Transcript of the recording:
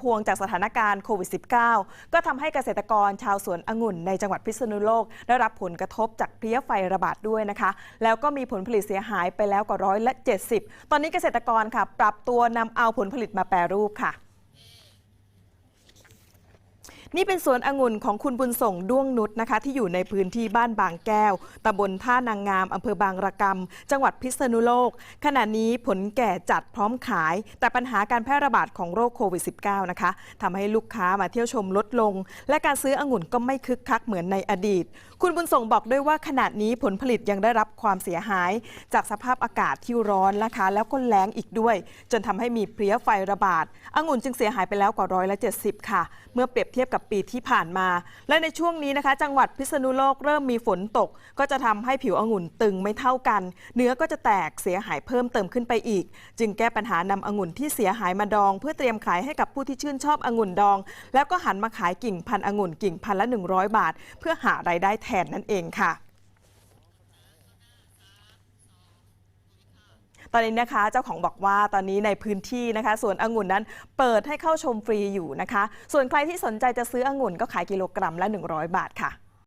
พวงจากสถานการณ์โควิด -19 ก็ทำให้เกษตรกรชาวสวนองุ่นในจังหวัดพิษณุโลก ได้รับผลกระทบจากเพลี้ยไฟระบาดด้วยนะคะ แล้วก็มีผลผลิตเสียหายไปแล้วกว่าร้อยละ 70 ตอนนี้เกษตรกรค่ะ ปรับตัวนำเอาผลผลิตมาแปรรูปค่ะ นี่เป็นสวนองุ่นของคุณบุญส่งด้วงนุชนะคะ ที่อยู่ในพื้นที่บ้านบางแก้วตำบลท่านางงามอำเภอบางระกำจังหวัดพิษณุโลก ขณะนี้ผลแก่จัดพร้อมขาย แต่ปัญหาการแพร่ระบาดของโรคโควิด -19 นะคะทำให้ลูกค้ามาเที่ยวชมลดลง และการซื้อองุ่นก็ไม่คึกคักเหมือนในอดีต คุณบุญส่งบอกด้วยว่าขณะนี้ผลผลิตยังได้รับความเสียหาย จากสภาพอากาศที่ร้อนนะคะ แล้วก็แล้งอีกด้วย จนทำให้มีเพลี้ยไฟระบาดองุ่นจึงเสียหายไปแล้วกว่าร้อยละ70 ค่ะ เมื่อเปรียบเทียบกับปีที่ผ่านมา และในช่วงนี้นะคะ จังหวัดพิษณุโลกเริ่มมีฝนตก ก็จะทำให้ผิวองุ่นตึงไม่เท่ากัน เนื้อก็จะแตกเสียหายเพิ่มเติมขึ้นไปอีก จึงแก้ปัญหานำองุ่นที่เสียหายมาดอง เพื่อเตรียมขายให้กับผู้ที่ชื่นชอบองุ่นดอง แล้วก็หันมาขายกิ่งพันธุ์องุ่นกิ่งพันละ 100 บาท เพื่อหารายได้แทนนั่นเองค่ะ ตอนนี้นะคะเจ้าของบอกว่าตอนนี้ในพื้นที่นะคะสวนองุ่นนั้นเปิดให้เข้าชมฟรีอยู่นะคะ ส่วนใครที่สนใจจะซื้อองุ่นก็ขายกิโลกรัมละ 100 บาทค่ะ